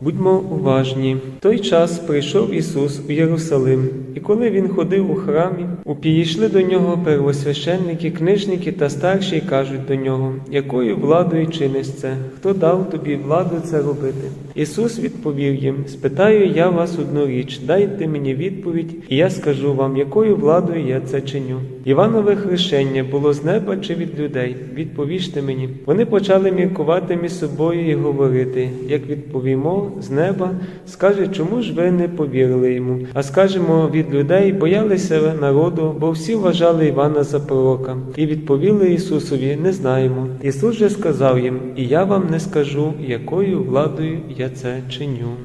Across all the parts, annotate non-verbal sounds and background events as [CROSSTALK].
Будьмо уважні. В той час прийшов Ісус у Єрусалим, і коли він ходив у храмі, упійшли до нього первосвященники, книжники та старші й кажуть до нього, якою владою чиниш це? Хто дав тобі владу це робити? Ісус відповів їм: Спитаю я вас одну річ, дайте мені відповідь, і я скажу вам, якою владою я це чиню. Іванове хрещення було з неба чи від людей? Відповіжте мені. Вони почали міркувати між собою і говорити, як відповімо з неба, скаже, чому ж ви не повірили йому? А скажемо від людей, боялися народу, бо всі вважали Івана за пророка. І відповіли Ісусові, не знаємо. Ісус же сказав їм, і я вам не скажу, якою владою я це чиню.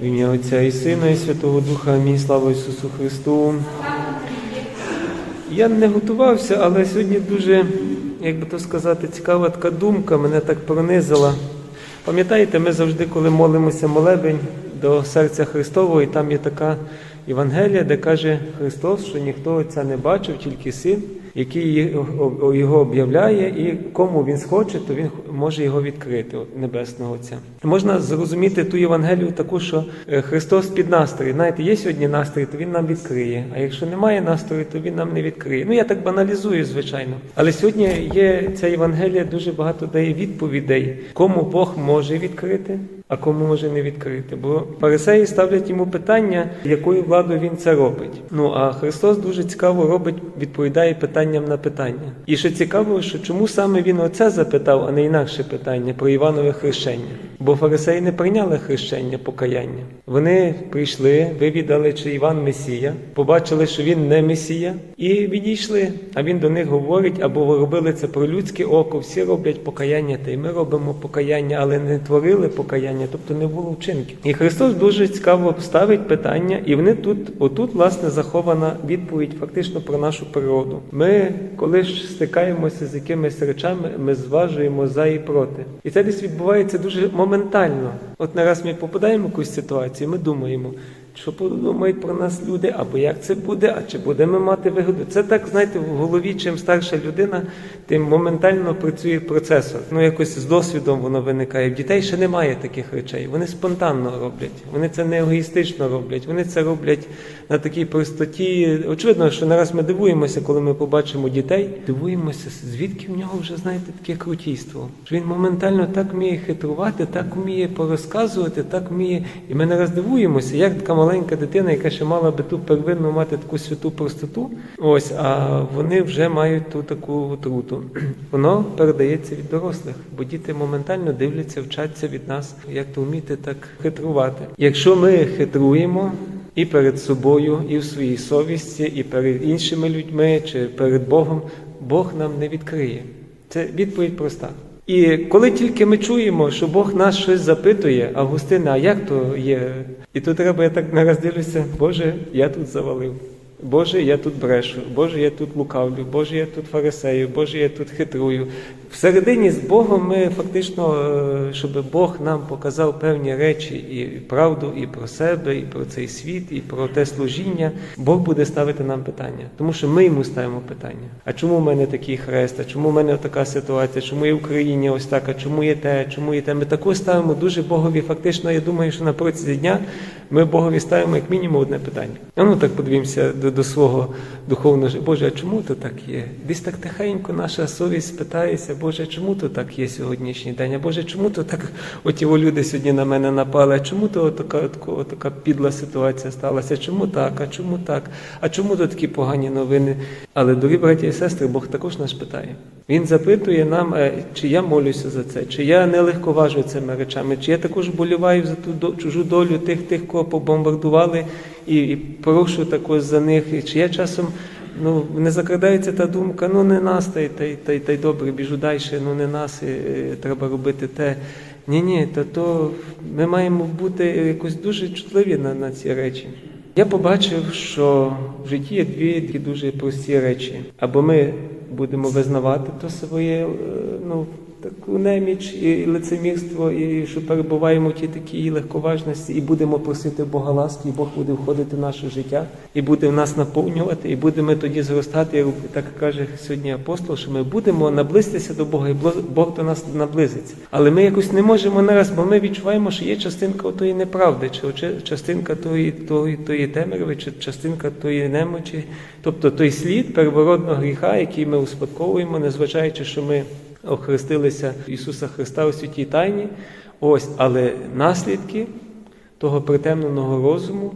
В ім'я Отця і Сина, і Святого Духа. Амінь. Слава Ісусу Христу. Я не готувався, але сьогодні дуже, як би то сказати, цікава така думка мене так пронизила. Пам'ятаєте, ми завжди, коли молимося молебень до серця Христового, і там є така Євангелія, де каже Христос, що ніхто Отця не бачив, тільки син, який його об'являє, і кому він схоче, то він може його відкрити Небесного Отця. Можна зрозуміти ту Євангелію таку, що е, Христос під настрій. Знаєте, є сьогодні настрій, то він нам відкриє. А якщо немає настрою, то він нам не відкриє. Ну я так баналізую, звичайно. Але сьогодні є ця Євангелія дуже багато дає відповідей, кому Бог може відкрити. А кому може не відкрити? Бо фарисеї ставлять йому питання, якою владою він це робить. Ну а Христос дуже цікаво робить, відповідає питанням на питання. І що цікаво, що чому саме він оце запитав, а не інакше питання про Іванове хрещення? Бо фарисеї не прийняли хрещення покаяння. Вони прийшли, вивідали, чи Іван Месія, побачили, що він не Месія, і відійшли. А він до них говорить, або ви робили це про людське око, всі роблять покаяння, та й ми робимо покаяння, але не творили покаяння, тобто не було вчинків. І Христос дуже цікаво ставить питання, і вони тут, отут, власне, захована відповідь фактично про нашу природу. Ми, коли ж стикаємося з якимись речами, ми зважуємо за і проти. І це десь відбувається дуже моментально. От нараз ми попадаємо в якусь ситуацію, ми думаємо. Що подумають про нас люди, або як це буде, а чи будемо мати вигоду? Це так, знаєте, в голові, чим старша людина, тим моментально працює процесор. Ну якось з досвідом воно виникає. В дітей ще немає таких речей. Вони спонтанно роблять, вони це не егоїстично роблять, вони це роблять на такій простоті. Очевидно, що нараз ми дивуємося, коли ми побачимо дітей, дивуємося, звідки в нього вже знаєте таке крутійство. Що він моментально так вміє хитрувати, так вміє порозказувати, так вміє. І ми нараз дивуємося, як така маленька дитина, яка ще мала би ту первинну мати таку святу простоту. Ось, а вони вже мають ту таку отруту. [CLEARS THROAT] Воно передається від дорослих, бо діти моментально дивляться, вчаться від нас, як то вміти так хитрувати. Якщо ми хитруємо. І перед собою, і в своїй совісті, і перед іншими людьми, чи перед Богом, Бог нам не відкриє. Це відповідь проста. І коли тільки ми чуємо, що Бог нас щось запитує, Августина, а як то є? І тут треба, я так нараз дивлюся, Боже, я тут завалив. Боже, я тут брешу, Боже, я тут лукавлю, Боже, я тут фарисею, Боже, я тут хитрую. Всередині з Богом ми фактично, е, щоб Бог нам показав певні речі і правду, і про себе, і про цей світ, і про те служіння, Бог буде ставити нам питання, тому що ми йому ставимо питання. А чому в мене такий хрест? А чому в мене така ситуація? Чому є в Україні ось так? А чому є те? Чому є те? Ми також ставимо дуже Богові. Фактично, я думаю, що на протязі дня ми Богові ставимо як мінімум одне питання. А ну так подивімося до, до свого духовного життя. Боже, а чому то так є? Десь так тихенько наша совість питається, Боже, чому то так є сьогоднішній день? А Боже, чому то так оті люди сьогодні на мене напали? А чому то така, така, така підла ситуація сталася? Чому так? А чому так? А чому то такі погані новини? Але, дорогі браті і сестри, Бог також нас питає. Він запитує нам, е, чи я молюся за це, чи я не легковажу цими речами, чи я також боліваю за ту чужу долю тих, тих, кого побомбардували, і, і прошу також за них, і чи я часом ну, не закрадається та думка, ну не нас, та й та, та, та й добре, біжу далі, ну не нас, і, е, треба робити те. Ні, ні, то, то ми маємо бути якось дуже чутливі на, на ці речі. Я побачив, що в житті є дві такі дуже прості речі. Або ми будемо визнавати то своє, е, ну, таку неміч і лицемірство, і що перебуваємо в тій такій легковажності, і будемо просити Бога ласки, і Бог буде входити в наше життя, і буде в нас наповнювати, і будемо тоді зростати. Так каже сьогодні апостол, що ми будемо наблизитися до Бога, і Бог до нас наблизиться. Але ми якось не можемо нараз, бо ми відчуваємо, що є частинка тої неправди, чи частинка тої, тої, тої темряви, чи частинка тої немочі, тобто той слід первородного гріха, який ми успадковуємо, незважаючи, що ми охрестилися Ісуса Христа у святій тайні. Ось, але наслідки того притемненого розуму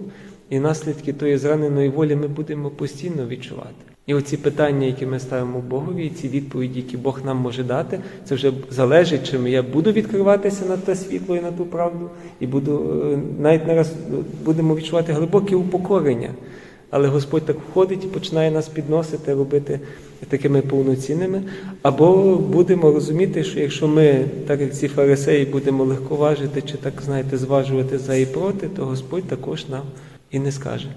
і наслідки тої зраненої волі ми будемо постійно відчувати. І оці питання, які ми ставимо Богові, і ці відповіді, які Бог нам може дати, це вже залежить, чи я буду відкриватися на те світло і на ту правду, і буду е, навіть нараз будемо відчувати глибоке упокорення. Але Господь так входить і починає нас підносити, робити такими повноцінними. Або будемо розуміти, що якщо ми, так як ці фарисеї, будемо легковажити чи так, знаєте, зважувати за і проти, то Господь також нам і не скаже.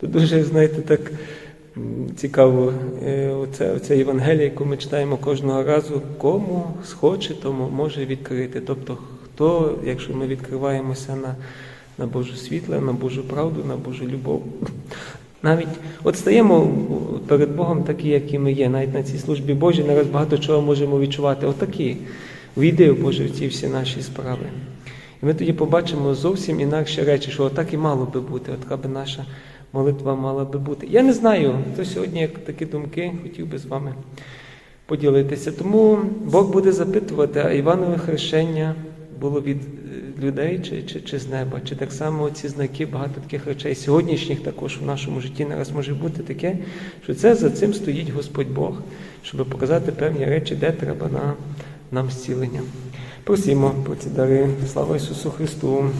Тут дуже, знаєте, так цікаво, е, оце, оце Євангеліє, яку ми читаємо кожного разу, кому схоче, тому може відкрити. Тобто, хто, якщо ми відкриваємося на, на Божу світло, на Божу правду, на Божу любов, навіть от стаємо перед Богом такі, які ми є. Навіть на цій службі Божій нараз багато чого можемо відчувати. Отакі. Війди, Боже, в ці всі наші справи. І ми тоді побачимо зовсім інакші речі, що отак і мало би бути, от така би наша молитва мала би бути. Я не знаю, то сьогодні як такі думки хотів би з вами поділитися. Тому Бог буде запитувати, а Іванове хрещення було від людей чи, чи, чи з неба, чи так само ці знаки, багато таких речей сьогоднішніх також в нашому житті нараз може бути таке, що це за цим стоїть Господь Бог, щоб показати певні речі, де треба на, нам зцілення. Просімо про ці дари. Слава Ісусу Христу!